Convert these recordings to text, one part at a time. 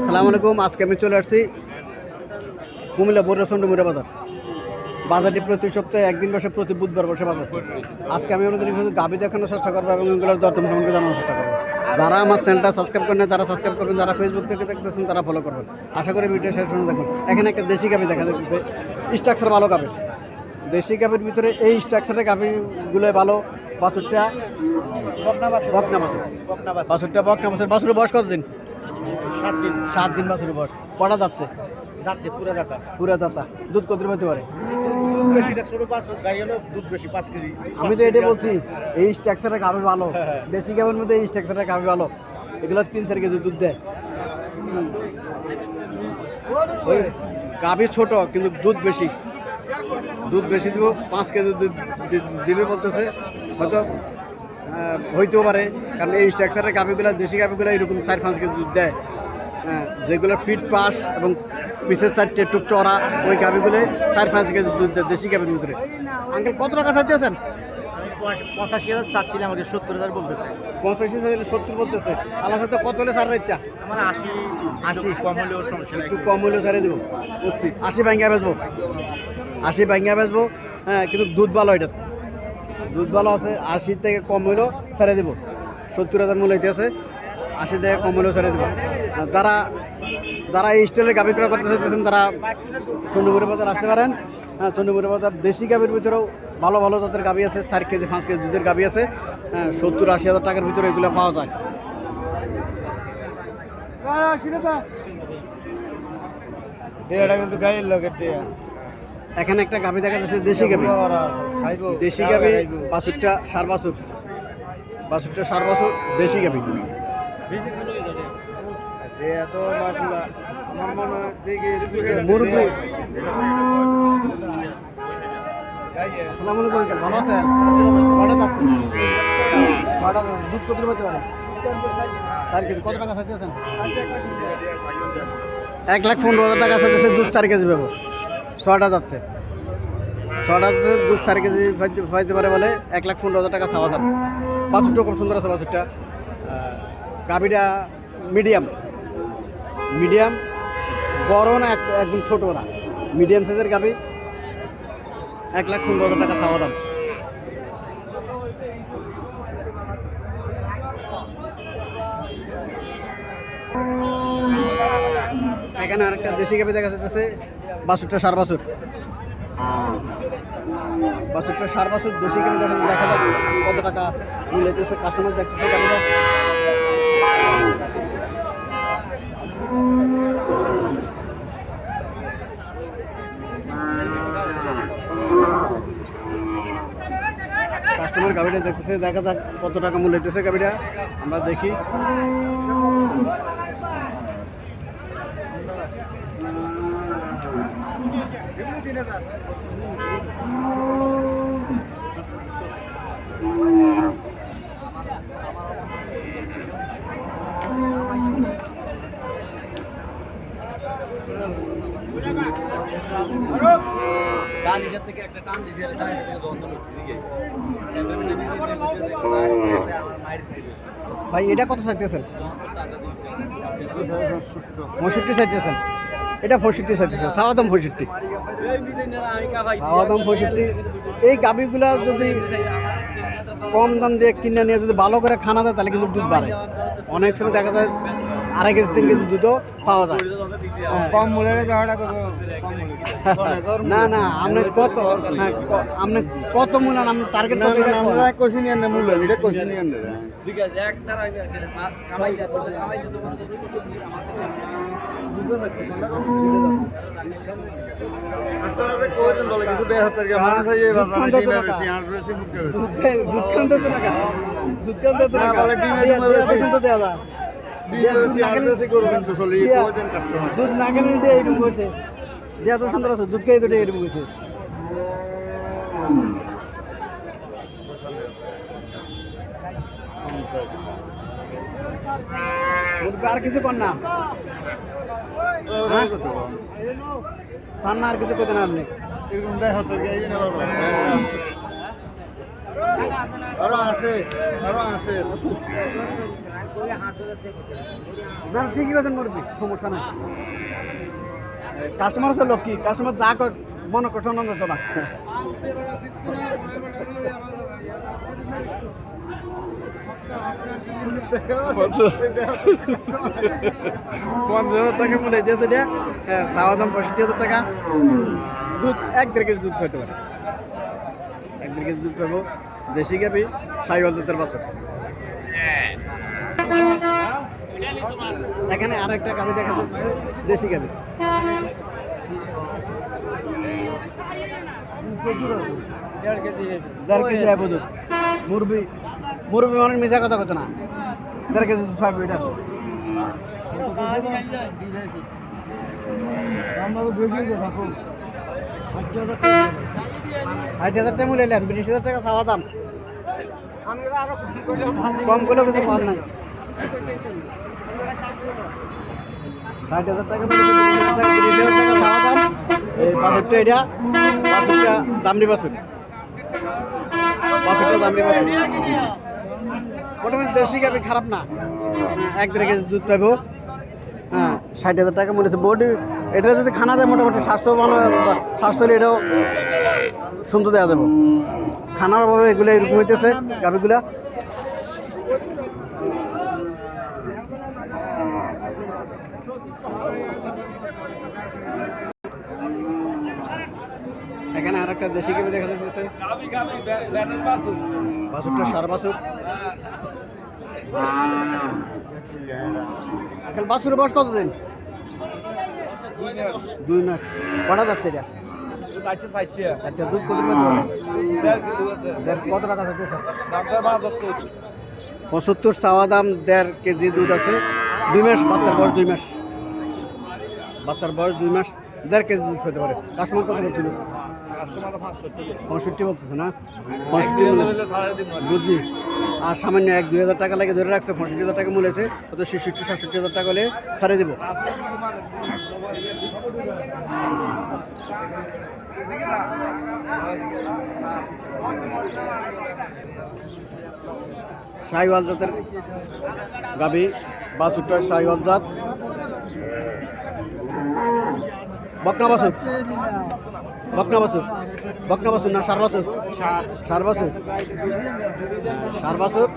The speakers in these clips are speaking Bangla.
আসসালামু আলাইকুম, আজকে আমি চলে আসছি কুমিল্লা বৈরচন্ড মুরা বাজার। বাজারটি প্রতি সপ্তাহে একদিন বসে, প্রতি বুধবার বসে বাজার। আজকে আমি শুধু গাভি দেখানোর চেষ্টা করব এবং এগুলোর দরদাম সম্পর্কে জানানোর চেষ্টা করব। যারা আমার চ্যানেলটা সাবস্ক্রাইব করেন তারা সাবস্ক্রাইব করবেন, যারা ফেসবুক থেকে দেখতেছেন, তারা ফলো করবেন। আশা করি ভিডিও শেষ পর্যন্ত দেখুন। এখানে একটা দেশি গাভি দেখা যাচ্ছে স্ট্রাকচার ভালো গাভি। দেশি গাভির ভিতরে এই স্ট্রাকচারের গাভিগুলো ভালো। বাছুরটা বকনা বাছুর। বকনা বাছুর। বাছুরটা বকনা বাছুর। বাছুরের বয়স কতদিন? সাত দিন। সাত দিন বাছুরের বয়স। কটা যাচ্ছে? যাচ্ছে পুরো দাতা পুরা দাতা দুধ কত পেতে পারে? আমি তো এটাই বলছি এই স্ট্রাকচারের গাভি ভালো? দেশি গাভির মধ্যে এই স্ট্রাকচারের গাভি ভালো? এগুলো তিন চার কেজি দুধ দেয়। ওই গাভি ছোট কিন্তু দুধ বেশি। দুধ বেশি দিব পাঁচ কেজি দুধ দিবে বলতেছে। হয়তো হইতেও পারে কারণ এই স্ট্রাকচারের গাভিগুলো দেশি গাভিগুলো এরকম চার পাঁচ কেজি দুধ দেয়। হ্যাঁ, যেগুলো ফিট পাস এবং পিসের চারটে টুক চড়া ওই গাভিগুলো চার পাঁচ কেজি দুধ দেয় দেশি গাভির ভিতরে। আঙ্কেল কত টাকা চাইতেছেন পঁচাশি হাজার চাচ্ছিলাম আমাকে সত্তর হাজার বলতেছে। পঁচাশি হাজার সত্তর বলতেছে। আল্লাহ সাথে কত হলে ছাড়ার ইচ্ছা আমার আশি আশি? কম হলেও সমস্যা একটু কম হলে ছাড়ে দেবো। বুঝছি। আশি ব্যাঙ্গা বেচবো। আশি ব্যাঙ্গা বেচবো। হ্যাঁ কিন্তু দুধ ভালো এটা। দুধ ভালো আছে আশি থেকে কম হইলেও ছেড়ে দেবো। সত্তর হাজার মূল্য আছে আশি থেকে কম হলেও ছেড়ে দেবো। যারা যারা এই স্টাইলের গাভি ক্রয় করতে চাইতেছেন তারা চন্ডীপুরের বাজার আসতে পারেন। হ্যাঁ চন্ডীপুরের বাজার দেশি গাভীর ভিতরেও ভালো ভালো জাতের গাভী আছে চার কেজি পাঁচ কেজি দুধের গাভী আছে। হ্যাঁ সত্তর আশি হাজার টাকার ভিতরে এগুলো পাওয়া যায়। এখানে একটা গাভী দেখা যাচ্ছে দেশি গাভী। দেশি গাভী বাছুরটা সার বাছুর বাছুরটা সার বাছুর দেশি গাভি। এত মাসুলা আমার মনে হচ্ছে কি মুরব্বি। আসসালামু আলাইকুম আঙ্কেল ভালো আছেন? কটা দুধ কত পেতে চার কেজি। কত টাকা চাইতেছেন এক লাখ পনেরো হাজার টাকা চাইতেছে দুধ চার কেজি পাবো। ছটা যাচ্ছে। ছটা যাচ্ছে দুধ চার কেজি পাইতে পারে বলে এক লাখ পনেরো হাজার টাকা চাওয়া দাম। বাছুরটা খুব সুন্দর আছে বাছুরটা। গাভিটা মিডিয়াম মিডিয়াম বড় না, এক- একদম ছোট না। মিডিয়াম সাইজের গাভি। এক লাখ পনেরো হাজার টাকা চাওয়া দাম। এখানে আরেকটা দেশি গাভি দেখা যাচ্ছে বাছুরটা সার বাছুর। বাছুরটা সার বাছুর দেশি গাভি দেখা যাক কত টাকা কাস্টমার দেখতেছে গাভিটা কাস্টমার গাড়িটা দেখতেছে দেখা যাক কত টাকা মূল্য হইতেছে গাড়িটা। আমরা দেখি। ভাই, এটা কত চাইতেছেন? পঁয়ষট্টি চাইতেছেন। এটা পঁয়ষট্টি চাইতেছেন। চাওয়া দাম পঁয়ষট্টি। চাওয়া দাম পঁয়ষট্টি। এই গাভিগুলা যদি কম দাম দিয়ে কিনে নিয়ে যদি ভালো করে খানা যায় তাহলে কিন্তু দুধ বাড়ে। অনেক সময় দেখা যায় আড়াই কেজি তিন কেজি দুধও পাওয়া যায়। হ্যাঁ। কম মূল্যে যাওয়াটা না না আপনি কত হ্যাঁ আপনি কত মূল্য আপনি টার্গেট। আমরা কোচিং এর মূল্য এটা হয়ে বেশি হাঁস বেশি মুখে বেশি। দুধ- দুধ না ডিমে দিয়া- এরকম হয়েছে। যে এত সুন্দর আছে দুধ খেয়ে দুটো এরকম হয়েছে। আর কিছু কর না। হ্যাঁ? আর কিছু করতে না আপনি। এরকম হাতের গায়ে আরও আসে আরও আসে। নাই। কাস্টমার আছে লোক কি? কাস্টমার যা কর মনে করছে না তো না। পঞ্চাশ হাজার টাকা দিয়েছে দিয়া হ্যাঁ চাওয়া দাম হাজার দুধ, এক দুধ খাইতে এক দেশি গাবি সাইওয়াল জাতের বছর। এখানে আর একটা গাবি দেখা যাচ্ছে, দেশি গাবি দেড় মুরবি মুরবি মানে মিশা কথা কত না। দেড় কেজি দুধ ষাট হাজার টাকা মূল্য কম করলে কিছু নাই। ষাট হাজার টাকা টাকা দাম। এই বাছুরটা এটা বাছুরটা দামড়ি বাছুর বাছুরটা দামড়ি বাছুর মোটামুটি দেশি গাবি খারাপ না। এক দেড় কেজি দুধ পাইবো। হ্যাঁ ষাট হাজার টাকা মনে হচ্ছে। বডি এটা যদি খানা যায় মোটামুটি স্বাস্থ্যবান স্বাস্থ্য হলে এটাও সুন্দর দেওয়া দেবো। খানার অভাবে এগুলো এরকম হইতেছে গাভিগুলা এখানে আর একটা দেশি গাভি দেখা যাচ্ছে। বাছুরটা সার আঙ্কেল বাছুরের বয়স কতদিন? দুই মাস কটা যাচ্ছে এটা? দুধ কত টাকা যাচ্ছে পঁচাত্তর চাওয়া দাম দেড় কেজি দুধ আছে। দুই মাস বাচ্চার বয়স দুই মাস বাচ্চার বয়স দুই মাস দেড় কেজি দুধ খেতে পারে। কাস্টমার কত বলছিল? পঁয়ষট্টি বলতেছে না? পঁয়ষট্টি বুঝি আর সামান্য এক দুই হাজার টাকা লাগে ধরে রাখছে পঁয়ষট্টি হাজার টাকা মূল্য আছে তো ছেষট্টি সাতষট্টি হাজার টাকা হলে ছাড়ে দেবো। শাহিওয়াল জাতের গাবি বাছুরটা শাহিওয়াল জাত। বকনা বাছুর। বকনা বাছুর। বকনা বাছুর না সার বাছুর? সার। বাছুর। সার বাছুর।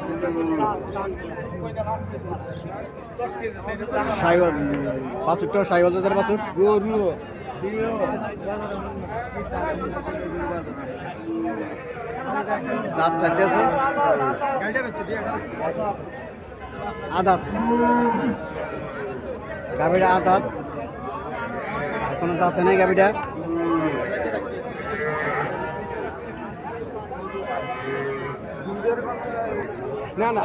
শাহিওয়াল বাছুরটা শাহিওয়াল জাতের বাছুর। দাঁত চারটে আছে। আদাত। গাভিটা আদাত। এখনও দাঁতে নেই গাভিটা না না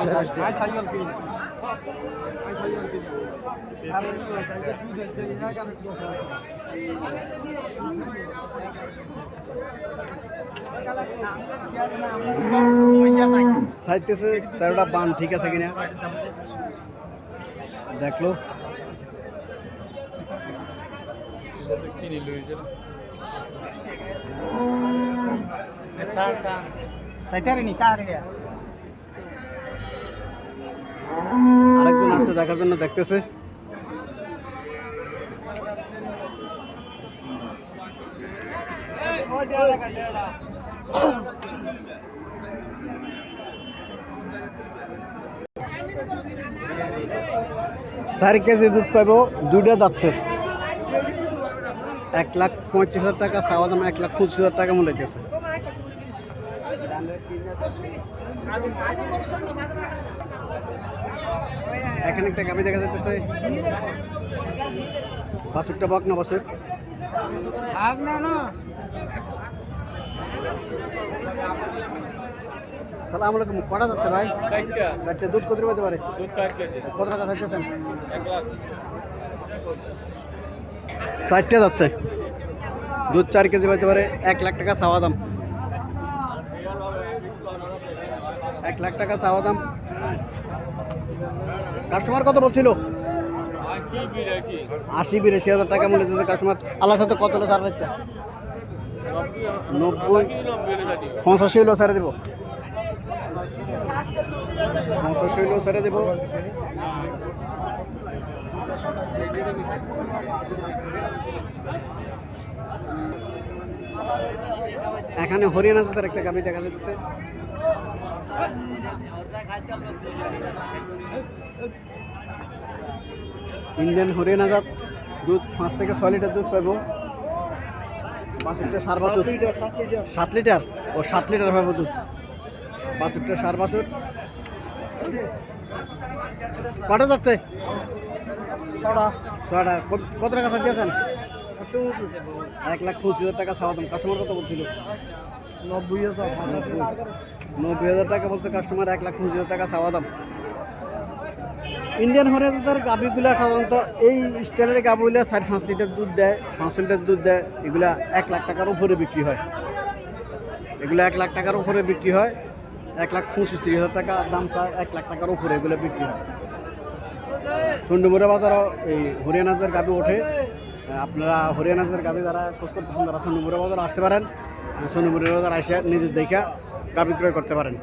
সাইতেছে তেরোটা বান ঠিক আছে কিনা দেখলো আরেকজন আসছে দেখার জন্য, দেখতেছে। চার কেজি দুধ পাইব, দুইটা যাচ্ছে। এক লাখ পঁয়ত্রিশ হাজার টাকা, চাওয়া দাম এক লাখ পঁচিশ হাজার টাকা মনে গেছে। এখানে একটা গাভি দেখা যাচ্ছে বাছুরটা বক না বাছুর? সালাম আলাইকুম কটা যাচ্ছে ভাই? চারটে। দুধ কত পেতে পারে? কত টাকা চাইতেছেন ষাটটা যাচ্ছে। দুধ চার কেজি পাইতে পারে এক লাখ টাকা চাওয়া দাম। এক লাখ টাকা চাওয়া দাম। কাস্টমার কত বলছিল? আশি, বিরাশি হাজার টাকা মূল্য দিচ্ছে কাস্টমার আল্লাহ সাথে কত ছাড় দিচ্ছে? নব্বই, পঁচাশি হলো ছেড়ে দিব। পঞ্চাশ হইলেও ছেড়ে দেবো। এখানে হরিয়ানা জাতের একটা গাভি দেখা যাচ্ছে। ইন্ডিয়ান হরিয়ানা জাত দুধ পাঁচ থেকে ছয় লিটার দুধ পাবো সার বাছুর। সাত লিটার ও সাত লিটার পাবো দুধ। বাছুরটা সার বাছুর। কটা যাচ্ছে? ছটা। কত- কত টাকা চার দিয়েছেন? এক লাখ পঁচিশ হাজার টাকা ছাওয়া দাম কাস্টমার কত বলছিল? নব্বই হাজার। নব্বই হাজার টাকা বলছে কাস্টমার এক লাখ পঁচিশ হাজার টাকা ছাওয়া দাম। ইন্ডিয়ান হরিয়ানার গাভিগুলা সাধারণত এই স্টাইলের গাভিগুলা চার পাঁচ লিটার দুধ দেয়, পাঁচ লিটার দুধ দেয়, এগুলা এক লাখ টাকার উপরে বিক্রি হয়। এগুলো এক লাখ টাকার উপরে বিক্রি হয়, এক লাখ পঁচিশ তিরিশ হাজার টাকা দাম চায়, এক লাখ টাকার উপরে এগুলো বিক্রি হয়। চন্ডমুড়া বাজারও এই হরিয়ানাজের গাভি ওঠে। আপনারা হরিয়ানাজের গাভি যারা খোঁজ করতেছেন তারা চন্ডমুড়া বাজার আসতে পারেন। চন্ডমুড়া বাজার আসে নিজের দেখা। গাভি ক্রয় করতে পারেন।